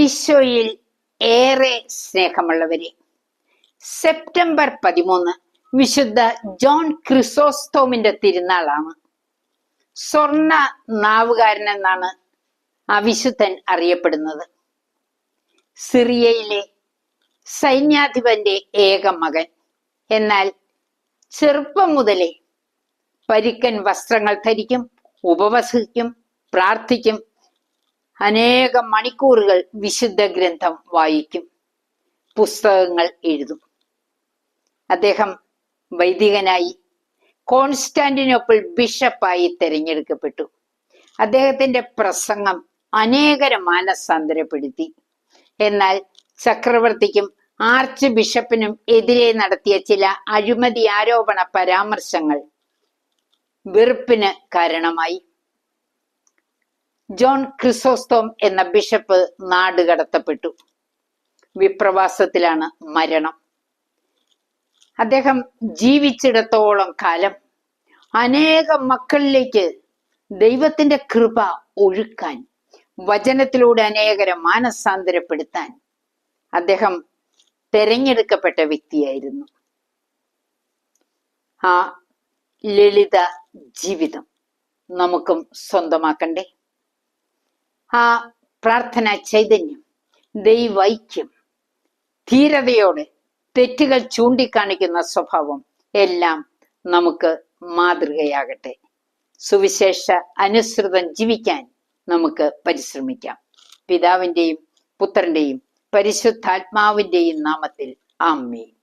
ഈശോയിൽ ഏറെ സ്നേഹമുള്ളവരെ. സെപ്റ്റംബർ പതിമൂന്ന് വിശുദ്ധ ജോൺ ക്രിസോസ്തോമിന്റെ തിരുനാളാണ്. സ്വർണ നാവുകാരൻ എന്നാണ് ആ വിശുദ്ധൻ അറിയപ്പെടുന്നത്. സിറിയയിലെ സൈന്യാധിപന്റെ ഏക മകൻ. എന്നാൽ ചെറുപ്പം മുതലേ പരിക്കൻ വസ്ത്രങ്ങൾ ധരിക്കും ഉപവസിക്കും പ്രാർത്ഥിക്കും അനേകം മണിക്കൂറുകൾ വിശുദ്ധ ഗ്രന്ഥം വായിക്കും പുസ്തകങ്ങൾ എഴുതും. അദ്ദേഹം വൈദികനായി കോൺസ്റ്റാന്റിനോപ്പിൾ ബിഷപ്പായി തിരഞ്ഞെടുക്കപ്പെട്ടു. അദ്ദേഹത്തിന്റെ പ്രസംഗം അനേകരെ മാനസാന്തരപ്പെടുത്തി. എന്നാൽ ചക്രവർത്തിക്കും ആർച്ച് ബിഷപ്പിനും എതിരെ നടത്തിയ ചില അഴിമതി ആരോപണ പരാമർശങ്ങൾ വെറുപ്പിന് കാരണമായി. ജോൺ ക്രിസോസ്തോം എന്ന ബിഷപ്പ് നാട് കടത്തപ്പെട്ടു. വിപ്രവാസത്തിലാണ് മരണം. അദ്ദേഹം ജീവിച്ചിടത്തോളം കാലം അനേകം മക്കളിലേക്ക് ദൈവത്തിന്റെ കൃപ ഒഴുക്കാൻ വചനത്തിലൂടെ അനേകരെ മാനസാന്തരപ്പെടുത്താൻ അദ്ദേഹം തെരഞ്ഞെടുക്കപ്പെട്ട വ്യക്തിയായിരുന്നു. ആ ലളിത ജീവിതം നമുക്കും സ്വന്തമാക്കണ്ടേ? ആ പ്രാർത്ഥന ചൈതന്യം ദൈവൈക്യം ധീരതയോടെ തെറ്റുകൾ ചൂണ്ടിക്കാണിക്കുന്ന സ്വഭാവം എല്ലാം നമുക്ക് മാതൃകയാകട്ടെ. സുവിശേഷ അനുസൃതം ജീവിക്കാൻ നമുക്ക് പരിശ്രമിക്കാം. പിതാവിന്റെയും പുത്രന്റെയും പരിശുദ്ധാത്മാവിന്റെയും നാമത്തിൽ ആമീൻ.